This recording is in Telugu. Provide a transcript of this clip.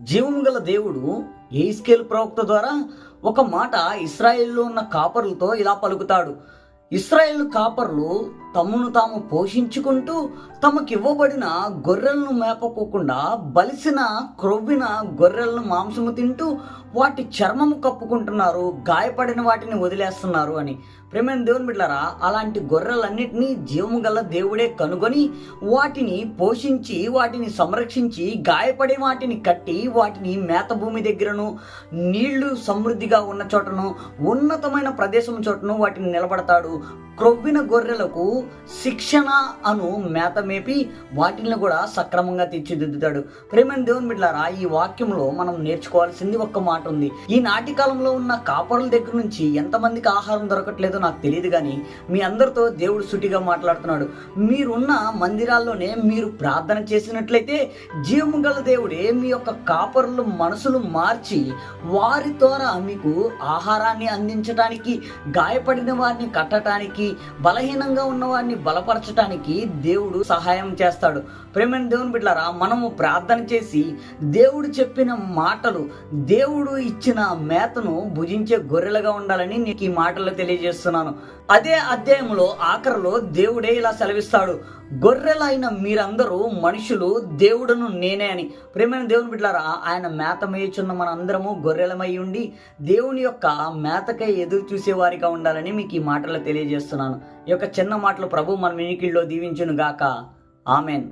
జీవము గల దేవుడు ఏస్కేల్ ప్రవక్త ద్వారా ఒక మాట ఇస్రాయేల్లో ఉన్న కాపరులతో ఇలా పలుకుతాడు. ఇస్రాయేల్ కాపర్లు తమను తాము పోషించుకుంటూ తమకివ్వబడిన గొర్రెలను మేపకోకుండా బలిసిన క్రొవ్విన గొర్రెలను మాంసము తింటూ వాటి చర్మము కప్పుకుంటున్నారు గాయపడిన వాటిని వదిలేస్తున్నారు అని. ప్రేమైన దేవుని బిడ్డారా అలాంటి గొర్రెలన్నింటినీ జీవము గల దేవుడే కనుగొని వాటిని పోషించి వాటిని సంరక్షించి గాయపడే వాటిని కట్టి వాటిని మేత భూమి దగ్గరను నీళ్ళు సమృద్ధిగా ఉన్న చోటను ఉన్నతమైన ప్రదేశం చోటను వాటిని నిలబడతాడు. క్రొవ్విన గొర్రెలకు శిక్షణ అను మేత మేపి వాటిని కూడా సక్రమంగా తీర్చిదిద్దుతాడు. ప్రేమ దేవుని బిడ్డారా ఈ వాక్యంలో మనం నేర్చుకోవాల్సింది ఒక్క మాట ఉంది. ఈ నాటి కాలంలో ఉన్న కాపరుల దగ్గర నుంచి ఎంతమందికి ఆహారం దొరకట్లేదో నాకు తెలియదు కానీ మీ అందరితో దేవుడు సుటిగా మాట్లాడుతున్నాడు. మీరున్న మందిరాల్లోనే మీరు ప్రార్థన చేసినట్లయితే జీవము గల దేవుడే మీ యొక్క కాపరులు మనసులు మార్చి వారి ద్వారా మీకు ఆహారాన్ని అందించడానికి గాయపడిన వారిని కట్టడానికి బలహీనంగా ఉన్నవాడిని బలపరచటానికి దేవుడు సహాయం చేస్తాడు. ప్రేమైన దేవుని బిడ్డారా మనము ప్రార్థన చేసి దేవుడు చెప్పిన మాటలు దేవుడు ఇచ్చిన మేతను భుజించే గొర్రెలుగా ఉండాలని నీకు ఈ మాటలు తెలియజేస్తున్నాను. అదే అధ్యాయంలో ఆఖరిలో దేవుడే ఇలా సెలవిస్తాడు. గొర్రెలైన మీరందరూ మనుషులు దేవుడును నేనే అని. ప్రేమైన దేవుని బిడ్డారా ఆయన మేత మేయుచున్న మనందరము గొర్రెలమై ఉండి దేవుని యొక్క మేతకై ఎదురు చూసేవారిగా ఉండాలని మీకు ఈ మాటలు తెలియజేస్తున్నాను. ఈ యొక్క చిన్న మాటలు ప్రభు మన మినికిల్లో దీవించును గాక ఆమెన్.